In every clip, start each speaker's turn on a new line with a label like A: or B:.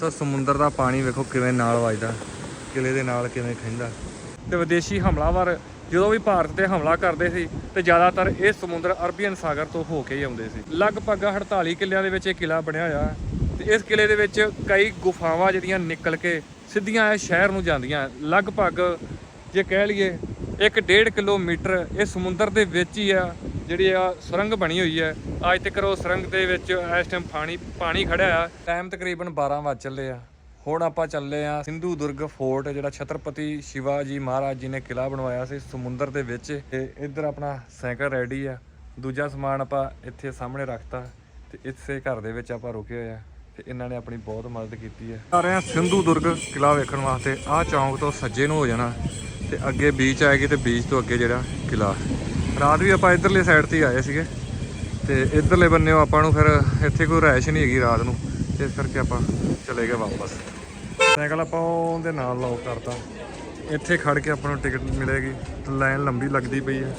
A: ਤਾਂ ਸਮੁੰਦਰ ਦਾ ਪਾਣੀ ਵੇਖੋ ਕਿਵੇਂ ਨਾਲ ਵੱਜਦਾ, ਕਿਲੇ ਦੇ ਨਾਲ ਕਿਵੇਂ ਖਿੰਦਾ ਤੇ ਵਿਦੇਸ਼ੀ ਹਮਲਾਵਰ ਜਦੋਂ ਵੀ ਭਾਰਤ ਤੇ ਹਮਲਾ ਕਰਦੇ ਸੀ, ਤੇ ਜ਼ਿਆਦਾਤਰ ਇਹ ਸਮੁੰਦਰ ਅਰਬੀਅਨ ਸਾਗਰ ਤੋਂ ਹੋ ਕੇ ਹੀ ਆਉਂਦੇ ਸੀ। ਲਗਭਗ 48 ਕਿਲਿਆਂ ਦੇ ਵਿੱਚ ਇਹ ਕਿਲਾ ਬਣਿਆ ਹੋਇਆ ਹੈ। ਤੇ ਇਸ ਕਿਲੇ ਦੇ ਵਿੱਚ ਕਈ ਗੁਫਾਵਾਂ ਜਿਹੜੀਆਂ ਨਿਕਲ ਕੇ ਸਿੱਧੀਆਂ ਇਹ ਸ਼ਹਿਰ ਨੂੰ ਜਾਂਦੀਆਂ ਲਗਭਗ ਜੇ ਕਹਿ ਲਈਏ 1.5 ਕਿਲੋਮੀਟਰ ਇਹ ਸਮੁੰਦਰ ਦੇ ਵਿੱਚ ਹੀ ਆ। ਜਿਹੜੀ ਆ ਸੁਰੰਗ ਬਣੀ ਹੋਈ ਹੈ। ਅੱਜ ਤੱਕ ਉਹ ਸੁਰੰਗ ਦੇ ਵਿੱਚ ਇਸ ਟਾਈਮ ਪਾਣੀ ਪਾਣੀ ਖੜਿਆ ਆ। ਟਾਈਮ ਤਕਰੀਬਨ 12 ਵਜ ਚੱਲੇ ਆ। ਹੁਣ ਆਪਾਂ ਚੱਲੇ ਆ ਸਿੰਧੂ ਦੁਰਗ ਫੋਰਟ, ਜਿਹੜਾ ਛਤਰਪਤੀ ਸ਼ਿਵਾ ਜੀ ਮਹਾਰਾਜ ਜੀ ਨੇ ਕਿਲਾ ਬਣਵਾਇਆ ਸੀ ਸਮੁੰਦਰ ਦੇ ਵਿੱਚ। ਤੇ ਇੱਧਰ ਆਪਣਾ ਸਾਈਕਲ ਰੈਡੀ ਆ। ਦੂਜਾ ਸਮਾਨ ਆਪਾਂ ਇੱਥੇ ਸਾਹਮਣੇ ਰੱਖਤਾ। ਤੇ ਇਸੇ ਘਰ ਦੇ ਵਿੱਚ ਆਪਾਂ ਰੁਕੇ ਹੋਏ ਆ। ਤੇ ਇਹਨਾਂ ਨੇ ਆਪਣੀ ਬਹੁਤ ਮਦਦ ਕੀਤੀ ਹੈ ਆ ਰਹੇ ਆ ਸਿੰਧੂ ਦੁਰਗ ਕਿਲਾ ਵੇਖਣ ਵਾਸਤੇ। ਆਹ ਚੌਂਕ ਤੋਂ ਸੱਜੇ ਨੂੰ ਹੋ ਜਾਣਾ। ਤੇ ਅੱਗੇ ਬੀਚ ਆਏਗੀ ਤੇ ਬੀਚ ਤੋਂ ਅੱਗੇ ਜਿਹੜਾ ਕਿਲਾ ਰਾਤ ਵੀ ਆਪਾਂ ਇਧਰਲੇ ਸਾਈਡ ਤੇ ਹੀ ਆਏ ਸੀਗੇ। ਤੇ ਇਧਰਲੇ ਬੰਨੇ ਆਪਾਂ ਨੂੰ ਫਿਰ ਇੱਥੇ ਕੋਈ ਰੈਸ਼ ਨਹੀਂ ਹੈਗੀ ਰਾਤ ਨੂੰ। ਇਸ ਕਰਕੇ ਆਪਾਂ ਚਲੇ ਗਏ ਵਾਪਸ। ਸਾਈਕਲ ਆਪਾਂ ਉਹਦੇ ਨਾਲ ਲੌਕ ਕਰਤਾ। ਇੱਥੇ ਖੜ ਕੇ ਆਪਾਂ ਨੂੰ ਟਿਕਟ ਮਿਲੇਗੀ। ਲਾਈਨ ਲੰਬੀ ਲੱਗਦੀ ਪਈ ਹੈ।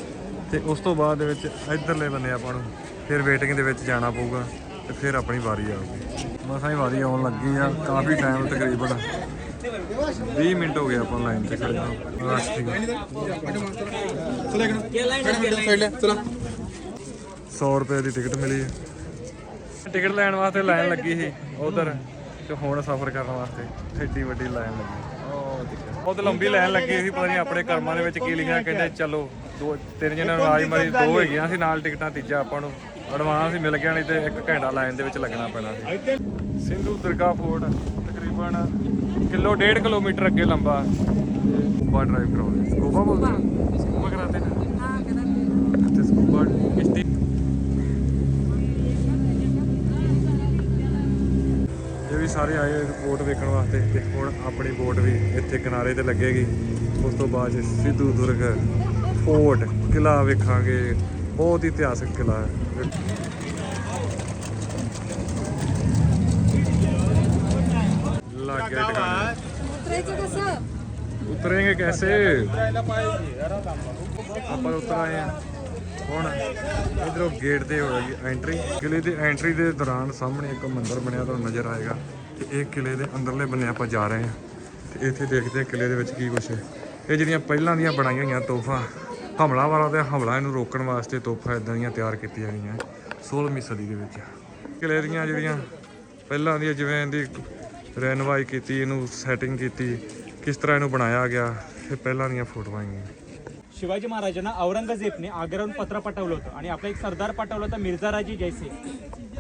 A: ਤੇ ਉਸ ਤੋਂ ਬਾਅਦ ਦੇ ਵਿੱਚ ਇਧਰਲੇ ਬੰਨੇ ਆਪਾਂ ਨੂੰ ਫਿਰ ਵੇਟਿੰਗ ਦੇ ਵਿੱਚ ਜਾਣਾ ਪਊਗਾ। ਤੇ ਫਿਰ ਆਪਣੀ ਵਾਰੀ ਆਊਗੀ। ਮਸਾਂ ਹੀ ਵਾਰੀ ਆਉਣ ਲੱਗੀ ਆ। ਕਾਫੀ ਟਾਈਮ ਤਕਰੀਬਨ 20 ਮਿੰਟ ਹੋ ਗਏ ਆਪਾਂ ਲਾਈਨ ਤੇ ਖੜੇ ਹਾਂ। ਰਸ਼ ਸੀਗਾ। 100 ਰੁਪਏ ਦੀ ਟਿਕਟ ਮਿਲੀ ਹੈ। ਟਿਕਟ ਲੈਣ ਵਾਸਤੇ ਲਾਈਨ ਲੱਗੀ ਸੀ, ਉਧਰ, ਤੇ ਹੁਣ ਸਫ਼ਰ ਕਰਨ ਵਾਸਤੇ ਐਡੀ ਵੱਡੀ ਲਾਈਨ ਲੱਗੀ। ਬਹੁਤ ਲੰਬੀ ਲਾਈਨ ਲੱਗੀ ਸੀ, ਪਤਾ ਨਹੀਂ ਆਪਣੇ ਕਰਮਾਂ ਦੇ ਵਿੱਚ ਕੀ ਲਿਖਿਆ, ਕਹਿੰਦੇ ਚਲੋ, ਦੋ, ਤਿੰਨ ਜਣਾਂ ਨੂੰ ਆਵਾਜ਼ ਮਾਰੀ ਦੋ ਹੈਗੀਆਂ ਸੀ ਨਾਲ ਟਿਕਟਾਂ, ਤੀਜਾ ਆਪਾਂ ਨੂੰ ਐਡਵਾਂਸ ਹੀ ਮਿਲ ਗਿਆ, ਨਹੀਂ ਤੇ ਇੱਕ ਘੰਟਾ ਲਾਈਨ ਦੇ ਵਿੱਚ ਲੱਗਣਾ ਪੈਣਾ ਸੀ। ਸਿੰਧੂ ਦੁਰਗਾ ਫੋਰਟ, ਤਕਰੀਬਨ ਕਿਲੋ ਡੇਢ ਕਿਲੋਮੀਟਰ ਅੱਗੇ ਲੰਬਾ। ਸਕੂਬਾ ਡਰਾਈਵ ਕਰਾਉਂਦੇ ਸਕੂਬਾ ਬੋਲਦੇ ਸਕੂਬਾ ਕਰਾਤੇ ਨੇ? ਤੇ ਸਕੂਬਾ ਕਿਸ਼ਤੀ। ਇਹ ਵੀ ਸਾਰੇ ਆਏ ਹੋਏ ਬੋਟ ਵੇਖਣ ਵਾਸਤੇ ਤੇ ਹੁਣ ਆਪਣੀ ਬੋਟ ਵੀ ਇੱਥੇ ਕਿਨਾਰੇ ਤੇ ਲੱਗੇਗੀ। ਉਸ ਤੋਂ ਬਾਅਦ 'ਚ ਸਿੱਧੂ ਦੁਰਗ ਫੋਰਟ ਕਿਲਾ ਵੇਖਾਂਗੇ। ਬਹੁਤ ਹੀ ਇਤਿਹਾਸਕ ਕਿਲਾ ਹੈ।
B: ਤੁਰੇ
A: ਗਏ ਕੈਸੇ? ਆਪਾਂ ਉਤਰ ਆਏ ਆ। ਹੁਣ ਇਧਰੋਂ ਗੇਟ ਤੇ ਹੋਏਗੀ ਐਂਟਰੀ ਕਿਲੇ ਦੀ ਐਂਟਰੀ ਦੇ ਦੌਰਾਨ ਸਾਹਮਣੇ ਇੱਕ ਮੰਦਰ ਬਣਿਆ ਤੁਹਾਨੂੰ ਨਜ਼ਰ ਆਏਗਾ ਤੇ ਇਹ ਕਿਲੇ ਦੇ ਅੰਦਰਲੇ ਬੰਨੇ ਆਪਾਂ ਜਾ ਰਹੇ ਆ। ਤੇ ਇੱਥੇ ਦੇਖਦੇ ਆ ਕਿਲੇ ਦੇ ਵਿੱਚ ਕੀ ਕੁਛ ਹੈ। ਇਹ ਜਿਹੜੀਆਂ ਪਹਿਲਾਂ ਦੀਆਂ ਬਣਾਈਆਂ ਹੋਈਆਂ ਤੋਹਫਾ ਵਾਲਾ ਦੇ ਹਮਲਾ, ਇਹਨੂੰ ਰੋਕਣ ਵਾਸਤੇ ਤੋਹਫਾ ਇਦਾਂ ਦੀਆਂ ਤਿਆਰ ਕੀਤੀਆਂ ਗਈਆਂ। 16ਵੀਂ ਸਦੀ ਦੇ ਵਿੱਚ। ਕਿਲੇ ਦੀਆਂ ਜਿਹੜੀਆਂ ਪਹਿਲਾਂ ਦੀਆਂ ਜਿਵੇਂ ਇਹਦੀ ਰੈਨੋਵਾਈ ਕੀਤੀ, ਇਹਨੂੰ ਸੈਟਿੰਗ ਕੀਤੀ ਕਿਸ ਤਰ੍ਹਾਂ ਇਹਨੂੰ ਬਣਾਇਆ ਗਿਆ ਇਹ ਪਹਿਲਾਂ ਦੀਆਂ ਫੋਟੋਆਂ ਆਈਆਂ
C: शिवाजी महाराजांना औरंगजेबने आग्र्याहून पत्र पाठवलं होतं आणि आपला एक सरदार पाठवला होता मिर्झाराजे जयसिंग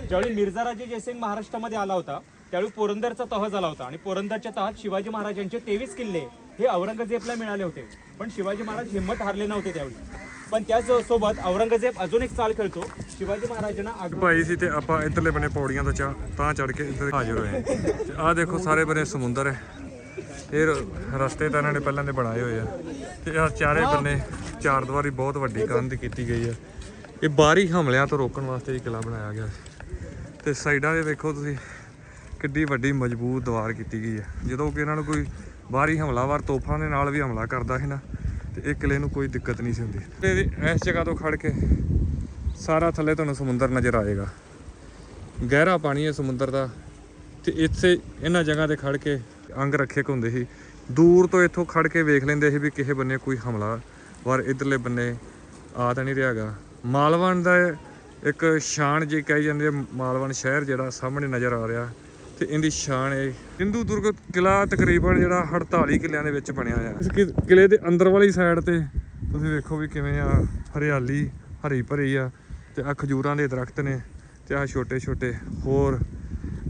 C: ज्यावेळी मिर्झाराजे जयसिंग महाराष्ट्रामध्ये आला होता त्यावेळी पोरंदरचा तह झाला होता आणि पोरंदरच्या तहात शिवाजी महाराजांचे तेवीस किल्ले हे औरंगजेबला मिळाले होते पण शिवाजी महाराज हिंमत हारले नव्हते त्यावेळी पण त्याच सोबत औरंगजेब अजून एक चाल खेळतो शिवाजी महाराजांना आग्रा
A: ਭਾਈ ਸੀ ਤੇ ਆਪਾਂ ਇੱਧਰਲੇ ਬੰਨੇ ਪੌੜੀਆਂ ਤੋਂ ਚਾ ਤਾਂ ਚੜ ਕੇ ਇੱਧਰ ਹਾਜ਼ਰ ਹੋਏ ਤੇ ਆਹ ਦੇਖੋ ਸਾਰੇ ਬੰਨੇ ਸਮੁੰਦਰ ਹੈ ਇਹ ਰਸਤੇ ਤਾਂ ਇਹਨਾਂ ਨੇ ਪਹਿਲਾਂ ਦੇ ਬਣਾਏ ਹੋਏ ਆ। ਤੇ ਆਹ ਚਾਰੇ ਬੰਨੇ ਚਾਰ ਦੀਵਾਰੀ ਬਹੁਤ ਵੱਡੀ ਕੰਧ ਕੀਤੀ ਗਈ ਹੈ ਇਹ ਬਾਹਰੀ ਹਮਲਿਆਂ ਤੋਂ ਰੋਕਣ ਵਾਸਤੇ ਇਹ ਕਿਲਾ ਬਣਾਇਆ ਗਿਆ ਸੀ। ਤੇ ਸਾਈਡਾਂ ਦੇ ਵੇਖੋ ਤੁਸੀਂ, ਕਿੱਡੀ ਵੱਡੀ ਮਜ਼ਬੂਤ ਦੀਵਾਰ ਕੀਤੀ ਗਈ ਹੈ ਜਦੋਂ ਕਿ ਇਹਨਾਂ ਨੂੰ ਕੋਈ ਬਾਹਰੀ ਹਮਲਾਵਰ ਤੋਪਾਂ ਦੇ ਨਾਲ ਵੀ ਹਮਲਾ ਕਰਦਾ ਸੀ ਨਾ, ਤੇ ਇਹ ਕਿਲੇ ਨੂੰ ਕੋਈ ਦਿੱਕਤ ਨਹੀਂ ਸੀ ਹੁੰਦੀ। ਤੇ ਇਸ ਜਗ੍ਹਾ ਤੋਂ ਖੜ ਕੇ ਸਾਰਾ ਥੱਲੇ ਤੁਹਾਨੂੰ ਸਮੁੰਦਰ ਨਜ਼ਰ ਆਏਗਾ। ਗਹਿਰਾ ਪਾਣੀ ਹੈ ਸਮੁੰਦਰ ਦਾ, ਤੇ ਇੱਥੇ ਇਹਨਾਂ ਜਗ੍ਹਾ ਤੇ ਖੜ ਕੇ ਅੰਗ ਰੱਖੇ ਹੁੰਦੇ ਸੀ। ਦੂਰ ਤੋਂ ਇੱਥੋਂ ਖੜ ਕੇ ਵੇਖ ਲੈਂਦੇ ਸੀ ਵੀ ਕਿਸੇ ਬੰਨੇ ਕੋਈ ਹਮਲਾ ਵਾਰ ਇਧਰਲੇ ਬੰਨੇ ਆ ਤਾਂ ਨਹੀਂ ਰਿਹਾਗਾ ਮਾਲਵਣ ਦਾ ਇੱਕ ਸ਼ਾਨ ਜੇ ਕਹੀ ਜਾਂਦੀ ਹੈ, ਮਾਲਵਣ ਸ਼ਹਿਰ ਜਿਹੜਾ ਸਾਹਮਣੇ ਨਜ਼ਰ ਆ ਰਿਹਾ ਤੇ ਇਹਦੀ ਸ਼ਾਨ ਹੈ ਸਿੰਧੂ ਦੁਰਗ ਕਿਲਾ ਤਕਰੀਬਨ ਜਿਹੜਾ 48 ਕਿਲਿਆਂ ਦੇ ਵਿੱਚ ਬਣਿਆ ਹੋਇਆ। ਇਸ ਕਿਲੇ ਦੇ ਅੰਦਰ ਵਾਲੀ ਸਾਈਡ ਤੇ ਤੁਸੀਂ ਵੇਖੋ ਵੀ ਕਿਵੇਂ ਆ, ਹਰਿਆਲੀ, ਹਰੀ ਭਰੀ ਆ ਤੇ ਆ ਖਜੂਰਾਂ ਦੇ ਦਰਖਤ ਨੇ ਤੇ ਆ ਛੋਟੇ ਛੋਟੇ ਹੋਰ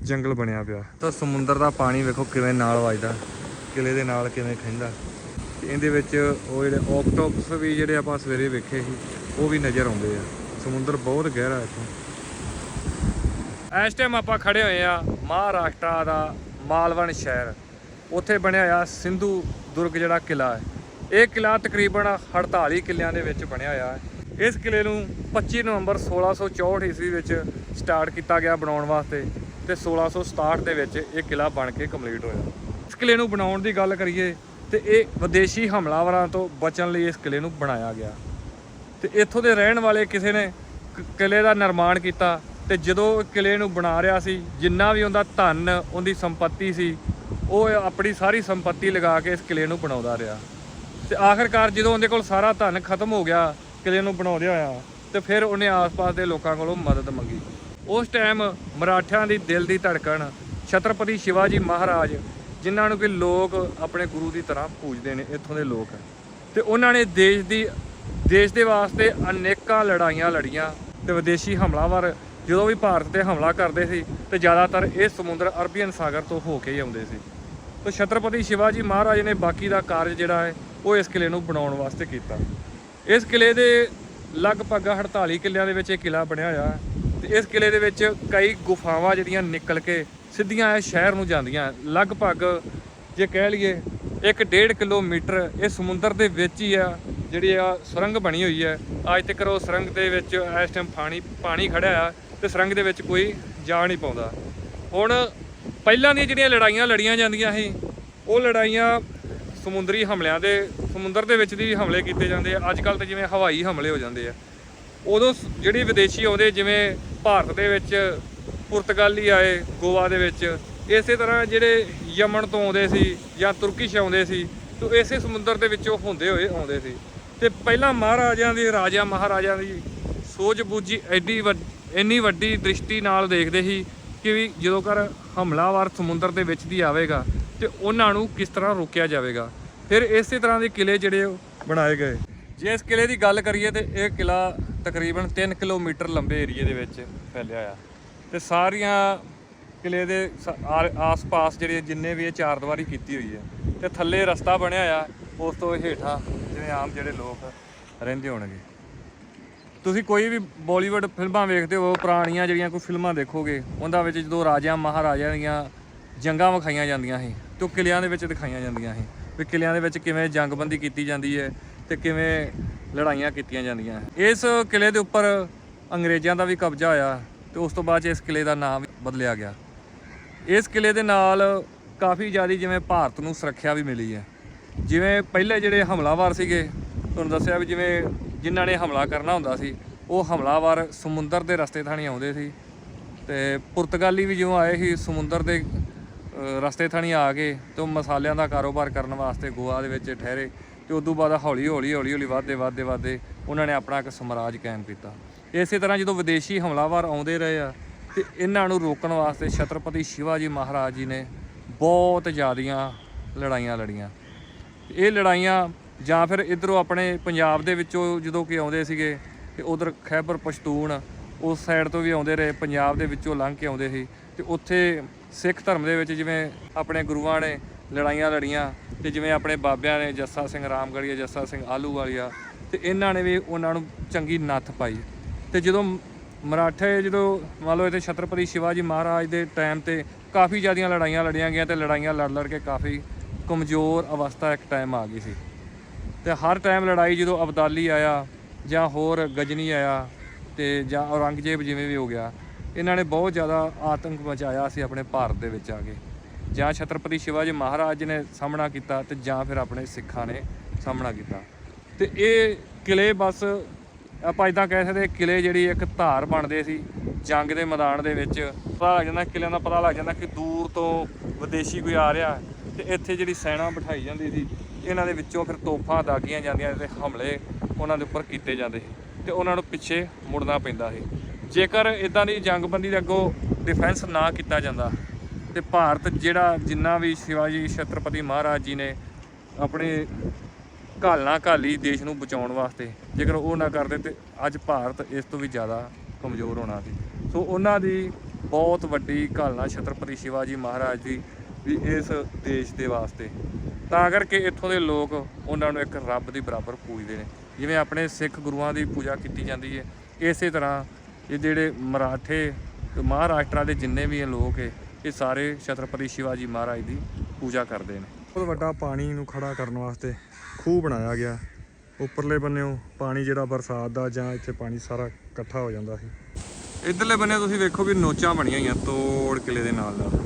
A: ਜੰਗਲ ਬਣਿਆ ਪਿਆ। ਤਾਂ ਸਮੁੰਦਰ ਦਾ ਪਾਣੀ ਵੇਖੋ ਕਿਵੇਂ ਨਾਲ ਵੱਜਦਾ, ਕਿਲੇ ਦੇ ਨਾਲ ਕਿਵੇਂ ਖਿੰਦਾ ਤੇ ਇਹਦੇ ਵਿੱਚ ਉਹ ਜਿਹੜੇ ਆਕਟੋਪਸ ਵੀ ਜਿਹੜੇ ਆਪਾਂ ਸਵੇਰੇ ਵੇਖੇ ਸੀ, ਉਹ ਵੀ ਨਜ਼ਰ ਆਉਂਦੇ ਆ। ਸਮੁੰਦਰ ਬਹੁਤ ਗਹਿਰਾ ਇੱਥੇ। ਇਸ ਟਾਈਮ ਆਪਾਂ ਖੜੇ ਹੋਏ ਆ ਮਹਾਰਾਸ਼ਟਰ ਦਾ ਮਾਲਵਣ ਸ਼ਹਿਰ। ਉੱਥੇ ਬਣਿਆ ਹੋਇਆ ਸਿੰਧੂ ਦੁਰਗ ਜਿਹੜਾ ਕਿਲਾ ਹੈ। ਇਹ ਕਿਲਾ ਤਕਰੀਬਨ 48 ਕਿਲਿਆਂ ਦੇ ਵਿੱਚ ਬਣਿਆ ਹੋਇਆ ਹੈ। ਇਸ ਕਿਲੇ ਨੂੰ 25 ਨਵੰਬਰ 1664 ਈਸਵੀ ਵਿੱਚ ਸਟਾਰਟ ਕੀਤਾ ਗਿਆ ਬਣਾਉਣ ਵਾਸਤੇ। ਤੇ 1667 ਦੇ ਵਿੱਚ ਇਹ ਕਿਲਾ ਬਣ ਕੇ ਕੰਪਲੀਟ ਹੋਇਆ। ਇਸ ਕਿਲੇ ਨੂੰ ਬਣਾਉਣ ਦੀ ਗੱਲ ਕਰੀਏ ਤੇ ਇਹ ਵਿਦੇਸ਼ੀ ਹਮਲਾਵਰਾਂ ਤੋਂ ਬਚਣ ਲਈ ਇਸ ਕਿਲੇ ਨੂੰ ਬਣਾਇਆ ਗਿਆ। ਤੇ ਇੱਥੋਂ ਦੇ ਰਹਿਣ ਵਾਲੇ ਕਿਸੇ ਨੇ ਕ- ਕਿਲੇ ਦਾ ਨਿਰਮਾਣ ਕੀਤਾ ਤੇ ਜਦੋਂ ਉਹ ਕਿਲੇ ਨੂੰ ਬਣਾ ਰਿਹਾ ਸੀ, ਜਿੰਨਾ ਵੀ ਉਹਦਾ ਧਨ, ਉਹਦੀ ਸੰਪਤੀ ਸੀ, ਉਹ ਆਪਣੀ ਸਾਰੀ ਸੰਪਤੀ ਲਗਾ ਕੇ ਇਸ ਕਿਲੇ ਨੂੰ ਬਣਾਉਂਦਾ ਰਿਹਾ। ਤੇ ਆਖਰਕਾਰ ਜਦੋਂ ਉਹਦੇ ਕੋਲ ਸਾਰਾ ਧਨ ਖਤਮ ਹੋ ਗਿਆ ਕਿਲੇ ਨੂੰ ਬਣਾਉਂਦੇ ਹੋਇਆ, ਤੇ ਫਿਰ ਉਹਨੇ ਆਸ-ਪਾਸ ਦੇ ਲੋਕਾਂ ਕੋਲੋਂ ਮਦਦ ਮੰਗੀ। ਉਸ ਟਾਈਮ ਮਰਾਠਿਆਂ ਦੀ ਦਿਲ ਦੀ ਧੜਕਣ ਛਤਰਪਤੀ ਸ਼ਿਵਾਜੀ ਮਹਾਰਾਜ, ਜਿਨ੍ਹਾਂ ਨੂੰ ਕਿ ਲੋਕ ਆਪਣੇ ਗੁਰੂ ਦੀ ਤਰ੍ਹਾਂ ਪੂਜਦੇ ਨੇ, ਇੱਥੋਂ ਦੇ ਲੋਕ ਤੇ ਉਹਨਾਂ ਨੇ ਦੇਸ਼ ਦੀ, ਦੇਸ਼ ਦੇ ਵਾਸਤੇ ਅਨੇਕਾਂ ਲੜਾਈਆਂ ਲੜੀਆਂ ਤੇ ਵਿਦੇਸ਼ੀ ਹਮਲਾਵਰ, ਜਦੋਂ ਵੀ ਭਾਰਤ ਤੇ ਹਮਲਾ ਕਰਦੇ ਸੀ ਤੇ ਜ਼ਿਆਦਾਤਰ ਇਹ ਸਮੁੰਦਰ ਅਰਬੀਅਨ ਸਾਗਰ ਤੋਂ ਹੋ ਕੇ ਹੀ ਆਉਂਦੇ ਸੀ। ਤੇ ਛਤਰਪਤੀ ਸ਼ਿਵਾਜੀ ਮਹਾਰਾਜ ਨੇ ਬਾਕੀ ਦਾ ਕਾਰਜ ਜਿਹੜਾ ਹੈ, ਉਹ ਇਸ ਕਿਲੇ ਨੂੰ ਬਣਾਉਣ ਵਾਸਤੇ ਕੀਤਾ। ਇਸ ਕਿਲੇ ਦੇ ਲਗਭਗ 48 ਕਿੱਲਿਆਂ ਦੇ ਵਿੱਚ ਇਹ ਕਿਲਾ ਬਣਿਆ ਹੋਇਆ ਹੈ। ਤੇ ਇਸ ਕਿਲੇ ਦੇ ਵਿੱਚ ਕਈ ਗੁਫਾਵਾਂ ਜਿਹੜੀਆਂ ਨਿਕਲ ਕੇ ਸਿੱਧੀਆਂ ਇਹ ਸ਼ਹਿਰ ਨੂੰ ਜਾਂਦੀਆਂ। ਲਗਭਗ ਜੇ ਕਹਿ ਲਈਏ 1.5 ਕਿਲੋਮੀਟਰ ਇਹ ਸਮੁੰਦਰ ਦੇ ਵਿੱਚ ਹੀ ਆ, ਜਿਹੜੀ ਆ ਸੁਰੰਗ ਬਣੀ ਹੋਈ ਹੈ ਅੱਜ ਤੱਕ ਉਹ ਸੁਰੰਗ ਦੇ ਵਿੱਚ ਇਸ ਟਾਈਮ ਪਾਣੀ ਪਾਣੀ ਖੜਿਆ ਆ ਤੇ ਸੁਰੰਗ ਦੇ ਵਿੱਚ ਕੋਈ ਜਾ ਨਹੀਂ ਪਾਉਂਦਾ। ਹੁਣ ਪਹਿਲਾਂ ਦੀਆਂ ਜਿਹੜੀਆਂ ਲੜਾਈਆਂ ਲੜੀਆਂ ਜਾਂਦੀਆਂ ਸੀ, ਉਹ ਲੜਾਈਆਂ ਸਮੁੰਦਰੀ ਹਮਲਿਆਂ ਦੇ, ਸਮੁੰਦਰ ਦੇ ਵਿੱਚ ਦੀ ਹਮਲੇ ਕੀਤੇ ਜਾਂਦੇ ਆ। ਅੱਜ ਕੱਲ ਤਾਂ ਜਿਵੇਂ ਹਵਾਈ ਹਮਲੇ ਹੋ ਜਾਂਦੇ ਆ। ਉਦੋਂ ਜਿਹੜੀ ਵਿਦੇਸ਼ੀ ਆਉਂਦੇ, ਜਿਵੇਂ ਭਾਰਤ ਦੇ ਵਿੱਚ, ਪੁਰਤਗਾਲੀ ਆਏ, ਗੋਆ ਦੇ ਵਿੱਚ, ਇਸੇ ਤਰ੍ਹਾਂ ਜਿਹੜੇ ਯਮਨ ਤੋਂ ਆਉਂਦੇ ਸੀ ਜਾਂ ਤੁਰਕਿਸ਼ ਆਉਂਦੇ ਸੀ, ਤੇ ਇਸੇ ਸਮੁੰਦਰ ਦੇ ਵਿੱਚੋਂ ਹੁੰਦੇ ਹੋਏ ਆਉਂਦੇ ਸੀ। ਤੇ ਪਹਿਲਾਂ ਮਹਾਰਾਜਿਆਂ ਦੀ ਰਾਜਾ ਮਹਾਰਾਜਿਆਂ ਦੀ ਸੋਝ ਬੂਝੀ ਐਡੀ ਵੱਡ- ਇੰਨੀ ਵੱਡੀ ਦ੍ਰਿਸ਼ਟੀ ਨਾਲ ਦੇਖਦੇ ਸੀ ਕਿ ਵੀ ਜਦੋਂ ਕਰ ਹਮਲਾਵਰ ਸਮੁੰਦਰ ਦੇ ਵਿੱਚ ਦੀ ਆਵੇਗਾ ਤੇ ਉਹਨਾਂ ਨੂੰ ਕਿਸ ਤਰ੍ਹਾਂ ਰੋਕਿਆ ਜਾਵੇਗਾ। ਫਿਰ ਇਸੇ ਤਰ੍ਹਾਂ ਦੇ ਕਿਲੇ ਜਿਹੜੇ ਉਹ ਬਣਾਏ ਗਏ। ਜੇ ਇਸ ਕਿਲੇ ਦੀ ਗੱਲ ਕਰੀਏ ਤੇ ਇਹ ਕਿਲਾ ਤਕਰੀਬਨ 3 ਕਿਲੋਮੀਟਰ ਲੰਬੇ ਏਰੀਏ ਦੇ ਵਿੱਚ ਫੈਲਿਆ ਆ। ਤੇ ਸਾਰੀਆਂ ਕਿਲੇ ਦੇ ਸ- ਆ- ਆਸ-ਪਾਸ ਜਿਹੜੇ ਜਿੰਨੇ ਵੀ ਇਹ ਚਾਰ ਦੀਵਾਰੀ ਕੀਤੀ ਹੋਈ ਹੈ, ਤੇ ਥੱਲੇ ਰਸਤਾ ਬਣਿਆ ਆ, ਉਸ ਤੋਂ ਹੇਠਾਂ ਜਿਵੇਂ ਆਮ ਜਿਹੜੇ ਲੋਕ ਰਹਿੰਦੇ ਹੋਣਗੇ। ਤੁਸੀਂ ਕੋਈ ਵੀ ਬਾਲੀਵੁੱਡ ਫਿਲਮਾਂ ਵੇਖਦੇ ਹੋ, ਪੁਰਾਣੀਆਂ ਜਿਹੜੀਆਂ ਕੋਈ ਫਿਲਮਾਂ ਦੇਖੋਗੇ ਉਹਨਾਂ ਵਿੱਚ ਜਦੋਂ ਰਾਜਿਆਂ, ਮਹਾਰਾਜਿਆਂ ਦੀਆਂ ਜੰਗਾਂ ਵਿਖਾਈਆਂ ਜਾਂਦੀਆਂ ਸੀ, ਤੇ ਉਹ ਕਿਲਿਆਂ ਦੇ ਵਿੱਚ ਦਿਖਾਈਆਂ ਜਾਂਦੀਆਂ ਸੀ, ਵੀ ਕਿਲਿਆਂ ਦੇ ਵਿੱਚ ਕਿਵੇਂ ਜੰਗਬੰਦੀ ਕੀਤੀ ਜਾਂਦੀ ਹੈ ਤੇ ਕਿਵੇਂ ਲੜਾਈਆਂ ਕੀਤੀਆਂ ਜਾਂਦੀਆਂ। ਇਸ ਕਿਲੇ ਦੇ ਉੱਪਰ ਅੰਗਰੇਜ਼ਾਂ ਦਾ ਵੀ ਕਬਜ਼ਾ ਹੋਇਆ ਤੇ ਉਸ ਤੋਂ ਬਾਅਦ 'ਚ ਇਸ ਕਿਲੇ ਦਾ ਨਾਮ ਬਦਲਿਆ ਗਿਆ। ਇਸ ਕਿਲੇ ਦੇ ਨਾਲ ਕਾਫੀ ਜ਼ਿਆਦਾ ਜਿਵੇਂ ਭਾਰਤ ਨੂੰ ਸੁਰੱਖਿਆ ਵੀ ਮਿਲੀ ਹੈ। ਜਿਵੇਂ ਪਹਿਲੇ ਜਿਹੜੇ ਹਮਲਾਵਰ ਸੀਗੇ, ਤੁਹਾਨੂੰ ਦੱਸਿਆ ਵੀ ਜਿਵੇਂ ਜਿਨ੍ਹਾਂ ਨੇ ਹਮਲਾ ਕਰਨਾ ਹੁੰਦਾ ਸੀ, ਉਹ ਹਮਲਾਵਰ ਸਮੁੰਦਰ ਦੇ ਰਸਤੇ ਥਾਣੀ ਆਉਂਦੇ ਸੀ ਤੇ ਪੁਰਤਗਾਲੀ ਵੀ ਜਿਉਂ ਆਏ ਸੀ, ਸਮੁੰਦਰ ਦੇ ਰਸਤੇ ਥਾਣੀ ਆ ਕੇ ਤੇ ਉਹ ਮਸਾਲਿਆਂ ਦਾ ਕਾਰੋਬਾਰ ਕਰਨ ਵਾਸਤੇ ਗੋਆ ਦੇ ਵਿੱਚ ਠਹਿਰੇ। ਤੇ ਤੋਂ ਬਾਅਦ ਹੌਲੀ ਹੌਲੀ ਹੌਲੀ ਹੌਲੀ ਵਧਦੇ ਵਧਦੇ ਵਧਦੇ ਉਹਨਾਂ ਨੇ ਆਪਣਾ ਇੱਕ ਸਮਰਾਜ ਕਾਇਮ ਕੀਤਾ। ਇਸੇ ਤਰ੍ਹਾਂ ਜਦੋਂ ਵਿਦੇਸ਼ੀ ਹਮਲਾਵਰ ਆਉਂਦੇ ਰਹੇ ਆ ਤੇ ਇਹਨਾਂ ਨੂੰ ਰੋਕਣ ਵਾਸਤੇ ਛਤਰਪਤੀ ਸ਼ਿਵਾਜੀ ਮਹਾਰਾਜ ਜੀ ਨੇ ਬਹੁਤ ਜ਼ਿਆਦੀਆਂ ਲੜਾਈਆਂ ਲੜੀਆਂ। ਇਹ ਲੜਾਈਆਂ ਜਾਂ ਫਿਰ ਇਧਰੋਂ ਆਪਣੇ ਪੰਜਾਬ ਦੇ ਵਿੱਚੋਂ ਜਦੋਂ ਕਿ ਆਉਂਦੇ ਸੀਗੇ ਤੇ ਉਧਰ ਖੈਬਰ ਪਸ਼ਤੂਨ ਉਸ ਸਾਈਡ ਤੋਂ ਵੀ ਆਉਂਦੇ ਰਹੇ, ਪੰਜਾਬ ਦੇ ਵਿੱਚੋਂ ਲੰਘ ਕੇ ਆਉਂਦੇ ਸੀ ਤੇ ਉੱਥੇ ਸਿੱਖ ਧਰਮ ਦੇ ਵਿੱਚ ਜਿਵੇਂ ਆਪਣੇ ਗੁਰੂਆਂ ਨੇ ਲੜਾਈਆਂ ਲੜੀਆਂ ਤੇ ਜਿਵੇਂ ਆਪਣੇ ਬਾਬਿਆਂ ਨੇ ਜੱਸਾ ਸਿੰਘ ਰਾਮਗੜੀਆ ਜੱਸਾ ਸਿੰਘ ਆਲੂ ਵਾਲੀਆ ਤੇ ਇਹਨਾਂ ਨੇ ਵੀ ਉਹਨਾਂ ਨੂੰ ਚੰਗੀ ਨੱਥ ਪਾਈ। ਤੇ ਜਦੋਂ ਮਰਾਠੇ ਜਦੋਂ ਮੰਨ ਲਓ ਇੱਥੇ ਛਤਰਪਤੀ ਸ਼ਿਵਾਜੀ ਮਹਾਰਾਜ ਦੇ ਟਾਈਮ ਤੇ ਕਾਫੀ ਜ਼ਿਆਦੀਆਂ ਲੜਾਈਆਂ ਲੜੀਆਂ ਗਈਆਂ ਤੇ ਲੜਾਈਆਂ ਲੜ ਲੜ ਕੇ ਕਾਫੀ ਕਮਜ਼ੋਰ ਅਵਸਥਾ ਇੱਕ ਟਾਈਮ ਆ ਗਈ ਸੀ। ਤੇ ਹਰ ਟਾਈਮ ਲੜਾਈ ਜਦੋਂ ਅਬਦਾਲੀ ਆਇਆ ਜਾਂ ਹੋਰ ਗਜਨੀ ਆਇਆ ਤੇ ਜਾਂ ਔਰੰਗਜ਼ੇਬ ਜਿਵੇਂ ਵੀ ਹੋ ਗਿਆ, ਇਹਨਾਂ ਨੇ ਬਹੁਤ ਜ਼ਿਆਦਾ ਆਤੰਕ ਮਚਾਇਆ ਸੀ ਆਪਣੇ ਭਾਰਤ ਦੇ ਵਿੱਚ ਆ ਕੇ। ਜਾਂ ਛਤਰਪਤੀ ਸ਼ਿਵਾਜੀ ਮਹਾਰਾਜ ਜੀ ਨੇ ਸਾਹਮਣਾ ਕੀਤਾ ਤੇ ਜਾਂ ਫਿਰ ਆਪਣੇ ਸਿੱਖਾਂ ਨੇ ਸਾਹਮਣਾ ਕੀਤਾ। ਤੇ ਇਹ ਕਿਲੇ ਬਸ ਆਪਾਂ ਇਦਾਂ ਕਹਿ ਸਕਦੇ ਹਾਂ, ਕਿਲੇ ਜਿਹੜੀ ਇੱਕ ਧਾਰ ਬਣਦੇ ਸੀ ਜੰਗ ਦੇ ਮੈਦਾਨ ਦੇ ਵਿੱਚ। ਪਤਾ ਲੱਗ ਜਾਂਦਾ ਕਿਲਿਆਂ ਦਾ ਪਤਾ ਲੱਗ ਜਾਂਦਾ ਕਿ ਦੂਰ ਤੋਂ ਵਿਦੇਸ਼ੀ ਕੋਈ ਆ ਰਿਹਾ ਤੇ ਇੱਥੇ ਜਿਹੜੀ ਸੈਨਾ ਬਿਠਾਈ ਜਾਂਦੀ ਸੀ ਇਹਨਾਂ ਦੇ ਵਿੱਚੋਂ ਫਿਰ ਤੋਪਾਂ ਦਾਗੀਆਂ ਜਾਂਦੀਆਂ ਤੇ ਹਮਲੇ ਉਹਨਾਂ ਦੇ ਉੱਪਰ ਕੀਤੇ ਜਾਂਦੇ ਸੀ ਤੇ ਉਹਨਾਂ ਨੂੰ ਪਿੱਛੇ ਮੁੜਨਾ ਪੈਂਦਾ ਸੀ। ਜੇਕਰ ਇਦਾਂ ਦੀ ਜੰਗਬੰਦੀ ਦੇ ਅੱਗੋਂ ਡਿਫੈਂਸ ਨਾ ਕੀਤਾ ਜਾਂਦਾ ਤੇ ਭਾਰਤ ਜਿਹੜਾ ਜਿੰਨਾ ਵੀ ਸ਼ਿਵਾਜੀ ਛਤਰਪਤੀ ਮਹਾਰਾਜ ਜੀ ਨੇ ਆਪਣੇ ਘਾਲਣਾ ਘਾਲੀ ਦੇਸ਼ ਨੂੰ ਬਚਾਉਣ ਵਾਸਤੇ, ਜੇਕਰ ਉਹ ਨਾ ਕਰਦੇ ਤੇ ਅੱਜ ਭਾਰਤ ਇਸ ਤੋਂ ਵੀ ਜ਼ਿਆਦਾ ਕਮਜ਼ੋਰ ਹੋਣਾ ਸੀ। ਸੋ ਉਹਨਾਂ ਦੀ ਬਹੁਤ ਵੱਡੀ ਘਾਲਣਾ ਛਤਰਪਤੀ ਸ਼ਿਵਾਜੀ ਮਹਾਰਾਜ ਦੀ ਵੀ ਇਸ ਦੇਸ਼ ਦੇ ਵਾਸਤੇ। ਤਾਂ ਕਰਕੇ ਇੱਥੋਂ ਦੇ ਲੋਕ ਉਹਨਾਂ ਨੂੰ ਇੱਕ ਰੱਬ ਦੀ ਬਰਾਬਰ ਪੂਜਦੇ ਨੇ। ਜਿਵੇਂ ਆਪਣੇ ਸਿੱਖ ਗੁਰੂਆਂ ਦੀ ਪੂਜਾ ਕੀਤੀ ਜਾਂਦੀ ਹੈ। ਇਸੇ ਤਰ੍ਹਾਂ ਇਹ ਜਿਹੜੇ ਮਰਾਠੇ ਤੇ ਮਹਾਰਾਸ਼ਟਰ ਦੇ ਜਿੰਨੇ ਵੀ ਲੋਕ ਹੈ ਇਹ ਸਾਰੇ ਛਤਰਪਤੀ ਸ਼ਿਵਾਜੀ ਮਹਾਰਾਜ ਦੀ ਪੂਜਾ ਕਰਦੇ ਨੇ। ਬਹੁਤ ਵੱਡਾ ਪਾਣੀ ਨੂੰ ਖੜਾ ਕਰਨ ਵਾਸਤੇ ਖੂਹ ਬਣਾਇਆ ਗਿਆ। ਉੱਪਰਲੇ ਬੰਨਿਓ ਪਾਣੀ ਜਿਹੜਾ ਬਰਸਾਤ ਦਾ ਜਾਂ ਇੱਥੇ ਪਾਣੀ ਸਾਰਾ ਇਕੱਠਾ ਹੋ ਜਾਂਦਾ ਸੀ। ਇਧਰਲੇ ਬੰਨੇ ਤੁਸੀਂ ਵੇਖੋ ਵੀ ਨੋਚਾਂ ਬਣੀਆਂ ਹੋਈਆਂ ਤੋੜ ਕਿਲੇ ਦੇ ਨਾਲ ਨਾਲ।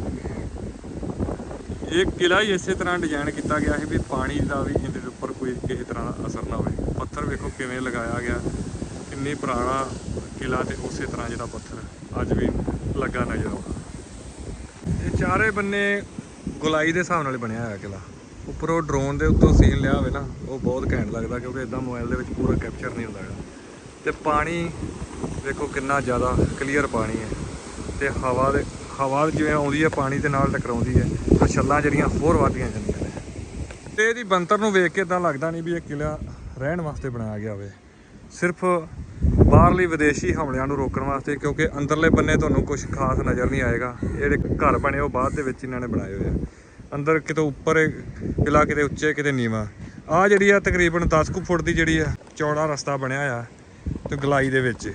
A: ਇਹ ਕਿਲਾ ਹੀ ਇਸੇ ਤਰ੍ਹਾਂ ਡਿਜ਼ਾਈਨ ਕੀਤਾ ਗਿਆ ਹੈ ਵੀ ਪਾਣੀ ਦਾ ਵੀ ਇਹਦੇ ਉੱਪਰ ਕੋਈ ਕਿਸੇ ਤਰ੍ਹਾਂ ਦਾ ਅਸਰ ਨਾ ਹੋਵੇ। ਪੱਥਰ ਵੇਖੋ ਕਿਵੇਂ ਲਗਾਇਆ ਗਿਆ। ਕਿੰਨੀ ਪੁਰਾਣਾ ਕਿਲਾ ਤੇ ਉਸੇ ਤਰ੍ਹਾਂ ਜਿਹੜਾ ਪੱਥਰ ਅੱਜ ਵੀ ਲੱਗਾ ਨਜ਼ਰ ਆਉਂਦਾ। ਇਹ ਚਾਰੇ ਬੰਨੇ ਗੁਲਾਈ ਦੇ ਹਿਸਾਬ ਨਾਲ ਬਣਿਆ ਹੋਇਆ ਕਿਲਾ ਉੱਪਰੋਂ ਡਰੋਨ ਦੇ ਉੱਤੋਂ ਸੀਨ ਲਿਆ ਹੋਵੇ ਨਾ, ਉਹ ਬਹੁਤ ਘੈਂਟ ਲੱਗਦਾ ਕਿਉਂਕਿ ਇਦਾਂ ਮੋਬਾਈਲ ਦੇ ਵਿੱਚ ਪੂਰਾ ਕੈਪਚਰ ਨਹੀਂ ਹੁੰਦਾ ਹੈਗਾ। ਤੇ ਪਾਣੀ, ਦੇਖੋ ਕਿੰਨਾ ਜ਼ਿਆਦਾ ਕਲੀਅਰ ਪਾਣੀ ਹੈ। ਤੇ ਹਵਾ ਦੇ, ਹਵਾ ਜਿਵੇਂ ਆਉਂਦੀ ਹੈ, ਪਾਣੀ ਦੇ ਨਾਲ ਟਕਰਾਉਂਦੀ ਹੈ। ਤਾਂ ਛੱਲਾਂ ਜਿਹੜੀਆਂ ਹੋਰ ਵੱਧਦੀਆਂ ਜਾਂਦੀਆਂ ਨੇ। ਤੇ ਇਹਦੀ ਬੰਤਰ ਨੂੰ ਵੇਖ ਕੇ ਇਦਾਂ ਲੱਗਦਾ ਨਹੀਂ ਵੀ ਇਹ ਕਿਲਾ ਰਹਿਣ ਵਾਸਤੇ ਬਣਾਇਆ ਗਿਆ ਹੋਵੇ। ਸਿਰਫ ਬਾਹਰਲੀ ਵਿਦੇਸ਼ੀ ਹਮਲਿਆਂ ਨੂੰ ਰੋਕਣ ਵਾਸਤੇ, ਕਿਉਂਕਿ ਅੰਦਰਲੇ ਬੰਨੇ ਤੁਹਾਨੂੰ ਕੁਝ ਖਾਸ ਨਜ਼ਰ ਨਹੀਂ ਆਏਗਾ। ਜਿਹੜੇ ਘਰ ਬਣੇ ਉਹ ਬਾਅਦ ਦੇ ਵਿੱਚ ਇਹਨਾਂ ਨੇ ਬਣਾਏ ਹੋਏ ਆ। ਅੰਦਰ ਕਿਤੇ ਉੱਪਰ ਇਹ ਕਿਲਾ ਕਿਤੇ ਉੱਚੇ, ਕਿਤੇ ਨੀਵਾ। ਆ ਜਿਹੜੀ ਆ ਤਕਰੀਬਨ 10 ਕੁ ਫੁੱਟ ਦੀ ਜਿਹੜੀ ਆ ਚੌੜਾ ਰਸਤਾ ਬਣਿਆ ਆ, ਤੇ ਗਲਾਈ ਦੇ ਵਿੱਚ।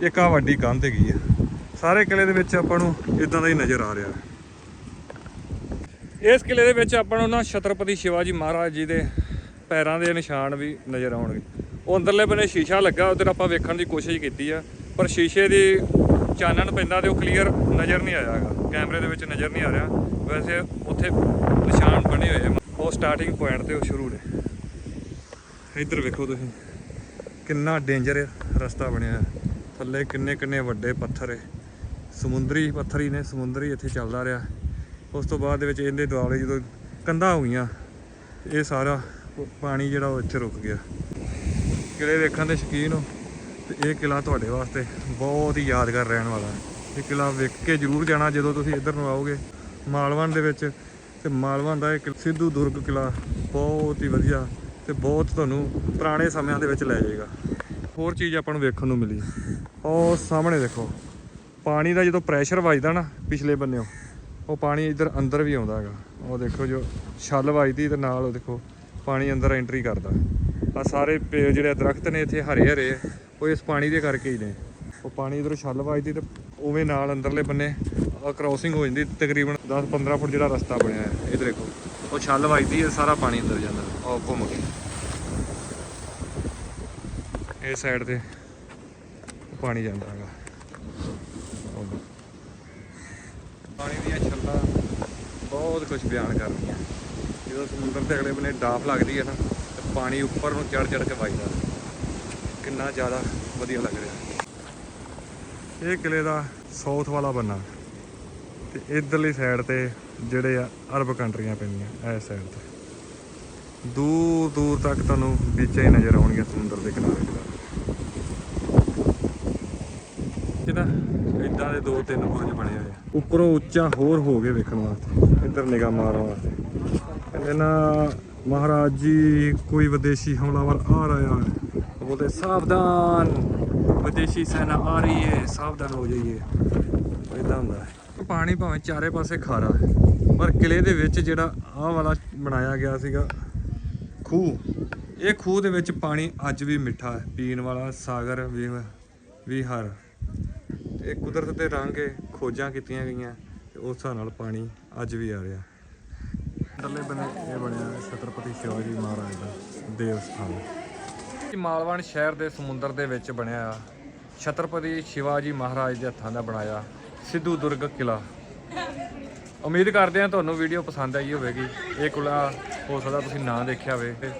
A: ਇੱਕ ਆ ਵੱਡੀ ਕੰਧ ਹੈਗੀ ਆ। ਸਾਰੇ ਕਿਲੇ ਦੇ ਵਿੱਚ ਆਪਾਂ ਨੂੰ ਇਦਾਂ ਦਾ ਹੀ ਨਜ਼ਰ ਆ ਰਿਹਾ। ਇਸ ਕਿਲੇ ਦੇ ਵਿੱਚ ਆਪਾਂ ਨੂੰ ਨਾ ਛਤਰਪਤੀ ਸ਼ਿਵਾਜੀ ਮਹਾਰਾਜ ਜੀ ਦੇ ਪੈਰਾਂ ਦੇ ਨਿਸ਼ਾਨ ਵੀ ਨਜ਼ਰ ਆਉਣਗੇ। ਉਹ ਅੰਦਰਲੇ ਬੰਨੇ ਸ਼ੀਸ਼ਾ ਲੱਗਾ, ਉਧਰ ਆਪਾਂ ਵੇਖਣ ਦੀ ਕੋਸ਼ਿਸ਼ ਕੀਤੀ ਆ, ਪਰ ਸ਼ੀਸ਼ੇ ਦੀ ਚਾਨਣ ਪੈਂਦਾ ਤੇ ਉਹ ਕਲੀਅਰ ਨਜ਼ਰ ਨਹੀਂ ਆਇਆ ਹੈਗਾ। ਕੈਮਰੇ ਦੇ ਵਿੱਚ ਨਜ਼ਰ ਨਹੀਂ ਆ ਰਿਹਾ। ਵੈਸੇ ਉੱਥੇ ਨਿਸ਼ਾਨ ਬਣੇ ਹੋਏ ਆ। ਉਹ ਸਟਾਰਟਿੰਗ ਪੁਆਇੰਟ ਤੇ ਉਹ ਸ਼ੁਰੂ ਨੇ। ਇੱਧਰ ਵੇਖੋ ਤੁਸੀਂ। ਕਿੰਨਾ ਡੇਂਜਰ ਰਸਤਾ ਬਣਿਆ। ਥੱਲੇ ਕਿੰਨੇ ਕਿੰਨੇ ਵੱਡੇ ਪੱਥਰ ਹੈ ਸਮੁੰਦਰੀ ਪੱਥਰ ਹੀ ਨੇ, ਸਮੁੰਦਰੀ ਇੱਥੇ ਚੱਲਦਾ ਰਿਹਾ। ਉਸ ਤੋਂ ਬਾਅਦ ਦੇ ਵਿੱਚ ਇਹਦੇ ਦੁਆਲੇ ਜਦੋਂ ਕੰਧਾਂ ਹੋ ਗਈਆਂ ਇਹ ਸਾਰਾ ਪਾਣੀ ਜਿਹੜਾ ਉਹ ਇੱਥੇ ਰੁਕ ਗਿਆ। ਕਿਲੇ ਵੇਖਣ ਦੇ ਸ਼ੌਕੀਨ ਹੋ ਤੇ ਇਹ ਕਿਲਾ ਤੁਹਾਡੇ ਵਾਸਤੇ ਬਹੁਤ ਹੀ ਯਾਦਗਾਰ ਰਹਿਣ ਵਾਲਾ ਹੈ। ਇਹ ਕਿਲਾ ਵੇਖ ਕੇ ਜ਼ਰੂਰ ਜਾਣਾ ਜਦੋਂ ਤੁਸੀਂ ਇੱਧਰ ਨੂੰ ਆਓਗੇ। ਮਾਲਵਨ ਦੇ ਵਿੱਚ ਤੇ ਮਾਲਵਨ ਦਾ ਇਹ ਕਿਲ- ਸਿੱਧੂ ਦੁਰਗ ਕਿਲਾ ਬਹੁਤ ਹੀ ਵਧੀਆ ਤੇ ਬਹੁਤ ਤੁਹਾਨੂੰ ਪੁਰਾਣੇ ਸਮਿਆਂ ਦੇ ਵਿੱਚ ਲੈ ਜਾਏਗਾ। ਹੋਰ ਚੀਜ਼ ਆਪਾਂ ਨੂੰ ਵੇਖਣ ਨੂੰ ਮਿਲੀ। ਉਹ ਸਾਹਮਣੇ ਦੇਖੋ, ਪਾਣੀ ਦਾ ਜਦੋਂ ਪ੍ਰੈਸ਼ਰ ਵੱਜਦਾ ਨਾ ਪਿਛਲੇ ਬੰਨਿਓ, ਉਹ ਪਾਣੀ ਇੱਧਰ ਅੰਦਰ ਵੀ ਆਉਂਦਾ ਹੈਗਾ। ਉਹ ਦੇਖੋ ਜੋ ਛੱਲ ਵੱਜਦੀ ਤੇ ਨਾਲ ਉਹ ਦੇਖੋ ਪਾਣੀ ਅੰਦਰ ਐਂਟਰੀ ਕਰਦਾ। ਆ ਸਾਰੇ ਪੇੜ ਜਿਹੜੇ ਦਰਖਤ ਨੇ ਇੱਥੇ ਹਰੇ ਹਰੇ ਆ, ਉਹ ਇਸ ਪਾਣੀ ਦੇ ਕਰਕੇ ਹੀ ਨੇ। ਉਹ ਪਾਣੀ ਇਧਰੋਂ ਛੱਲ ਵੱਜਦੀ ਤੇ ਉਵੇਂ ਨਾਲ ਅੰਦਰਲੇ ਬੰਨੇ ਕ੍ਰਾਸਿੰਗ ਹੋ ਜਾਂਦੀ ਤਕਰੀਬਨ 10-15 ਫੁੱਟ ਜਿਹੜਾ ਰਸਤਾ ਬਣਿਆ ਹੈ ਇਹ ਦੇਖੋ ਉਹ ਛੱਲ ਵੱਜਦੀ ਹੈ ਸਾਰਾ ਪਾਣੀ ਅੰਦਰ ਜਾਂਦਾ। ਉਹ ਘੁੰਮ ਕੇ। ਇਹ ਸਾਈਡ ਤੇ ਪਾਣੀ ਜਾਂਦਾ ਹੈਗਾ। ਪਾਣੀ ਦੀਆਂ ਛੱਲਾਂ ਬਹੁਤ ਕੁਝ ਬਿਆਨ ਕਰਦੀਆਂ ਜਦੋਂ ਸਮੁੰਦਰ ਦੇ ਅਗਲੇ ਬੰਨੇ ਡਾਫ ਲੱਗਦੀ ਹੈ ਨਾ ਪਾਣੀ ਉੱਪਰ ਨੂੰ ਚੜ ਚੜ ਕੇ ਵੱਜਦਾ। ਕਿੰਨਾ ਜ਼ਿਆਦਾ ਵਧੀਆ ਲੱਗ ਰਿਹਾ। ਇਹ ਕਿਲੇ ਦਾ ਸਾਊਥ ਵਾਲਾ ਬੰਨਾ। ਤੇ ਇਧਰਲੀ ਸਾਈਡ ਤੇ ਜਿਹੜੇ ਆ ਅਰਬ ਕੰਟਰੀਆਂ ਪੈਂਦੀਆਂ ਇਸ ਸਾਈਡ ਤੇ। ਦੂਰ ਦੂਰ ਤੱਕ ਤੁਹਾਨੂੰ ਬੀਚਾਂ ਹੀ ਨਜ਼ਰ ਆਉਣਗੀਆਂ ਸਮੁੰਦਰ ਦੇ ਕਿਨਾਰੇ। ਜਿਹਦਾ ਇਦਾਂ ਦੇ ਦੋ ਤਿੰਨ ਬੁਰਜ ਬਣੇ ਹੋਏ ਆ। ਉੱਪਰੋਂ ਉੱਚਾ ਹੋਰ ਹੋ ਗਏ ਵੇਖਣ ਵਾਸਤੇ। ਇੱਧਰ ਨਿਗਾਹ ਮਾਰਨ ਵਾਸਤੇ। ਕਹਿੰਦੇ ਨਾ ਮਹਾਰਾਜ ਜੀ, ਕੋਈ ਵਿਦੇਸ਼ੀ ਹਮਲਾਵਰ ਆ ਰਿਹਾ ਹੈ? ਉਹ ਬੋਲਦੇ ਸਾਵਧਾਨ, ਵਿਦੇਸ਼ੀ ਸੈਨਾ ਆ ਰਹੀ ਹੈ, ਸਾਵਧਾਨ ਹੋ ਜਾਈਏ। ਇਦਾਂ ਹੁੰਦਾ ਹੈ। ਪਾਣੀ ਭਾਵੇਂ ਚਾਰੇ ਪਾਸੇ ਖਾਰਾ ਹੈ, ਪਰ ਕਿਲੇ ਦੇ ਵਿੱਚ ਜਿਹੜਾ ਆਹ ਵਾਲਾ ਬਣਾਇਆ ਗਿਆ ਸੀਗਾ, ਖੂਹ, ਇਹ ਖੂਹ ਦੇ ਵਿੱਚ ਪਾਣੀ ਅੱਜ ਵੀ ਮਿੱਠਾ ਹੈ। ਪੀਣ ਵਾਲਾ ਸਾਗਰ ਵੀ ਹਰ। ਇਹ ਕੁਦਰਤ ਦੇ ਰੰਗ ਖੋਜਾਂ ਕੀਤੀਆਂ ਗਈਆਂ, ਤੇ ਉਸ ਹਿਸਾਬ ਨਾਲ ਪਾਣੀ ਅੱਜ ਵੀ ਆ ਰਿਹਾ। ਅੰਦਰਲੇ ਬੰਨੇ ਇਹ ਬਣਿਆ ਛਤਰਪਤੀ ਸ਼ਿਵਾਜੀ ਮਹਾਰਾਜ ਦਾ ਦੇਵ ਸਥਾਨ ਮਾਲਵਣ ਸ਼ਹਿਰ ਦੇ ਸਮੁੰਦਰ ਦੇ ਵਿੱਚ ਬਣਿਆ ਆ। ਛਤਰਪਤੀ ਸ਼ਿਵਾਜੀ ਮਹਾਰਾਜ ਦੇ ਹੱਥਾਂ ਦਾ ਬਣਾਇਆ ਸਿੱਧੂ ਦੁਰਗ ਕਿਲਾ ਉਮੀਦ ਕਰਦੇ ਹਾਂ ਤੁਹਾਨੂੰ ਵੀਡੀਓ ਪਸੰਦ ਆਈ ਹੋਵੇਗੀ। ਇਹ ਕਿਲਾ ਹੋ ਸਕਦਾ ਤੁਸੀਂ ਨਾ ਦੇਖਿਆ ਹੋਵੇ। ਤੇ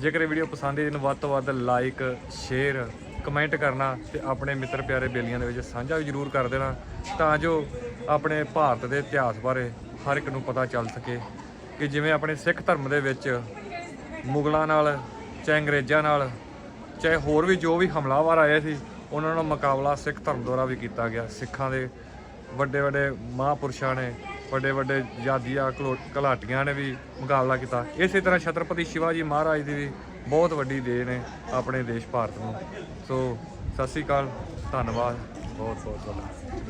A: ਜੇਕਰ ਇਹ ਵੀਡੀਓ ਪਸੰਦ ਆਈ ਇਹਨੂੰ ਵੱਧ ਤੋਂ ਵੱਧ ਲਾਈਕ ਸ਼ੇਅਰ ਕਮੈਂਟ ਕਰਨਾ ਤੇ ਆਪਣੇ ਮਿੱਤਰ ਪਿਆਰੇ ਬੇਲੀਆਂ ਦੇ ਵਿੱਚ ਸਾਂਝਾ ਵੀ ਜ਼ਰੂਰ ਕਰ ਦੇਣਾ ਤਾਂ ਜੋ ਆਪਣੇ ਭਾਰਤ ਦੇ ਇਤਿਹਾਸ ਬਾਰੇ ਹਰ ਇੱਕ ਨੂੰ ਪਤਾ ਚੱਲ ਸਕੇ। ਕਿ ਜਿਵੇਂ ਆਪਣੇ ਸਿੱਖ ਧਰਮ ਦੇ ਵਿੱਚ ਮੁਗਲਾਂ ਨਾਲ, ਚਾਹੇ ਅੰਗਰੇਜ਼ਾਂ ਨਾਲ, ਚਾਹੇ ਹੋਰ ਵੀ ਜੋ ਵੀ ਹਮਲਾਵਰ ਆਏ ਸੀ, ਉਹਨਾਂ ਨਾਲ ਮੁਕਾਬਲਾ ਸਿੱਖ ਧਰਮ ਦੁਆਰਾ ਵੀ ਕੀਤਾ ਗਿਆ। ਸਿੱਖਾਂ ਦੇ ਵੱਡੇ ਵੱਡੇ ਮਹਾਪੁਰਸ਼ਾਂ ਨੇ, ਵੱਡੇ ਵੱਡੇ ਜਾਦੀਆਂ ਘਲਾਟੀਆਂ ਨੇ ਵੀ ਮੁਕਾਬਲਾ ਕੀਤਾ। ਇਸੇ ਤਰ੍ਹਾਂ ਛਤਰਪਤੀ ਸ਼ਿਵਾਜੀ ਮਹਾਰਾਜ ਦੀ ਵੀ ਬਹੁਤ ਵੱਡੀ ਦੇਣ ਹੈ ਆਪਣੇ ਦੇਸ਼ ਭਾਰਤ ਨੂੰ। ਸੋ, ਸਤਿ ਸ੍ਰੀ ਅਕਾਲ, ਧੰਨਵਾਦ। ਬਹੁਤ ਬਹੁਤ ਧੰਨਵਾਦ।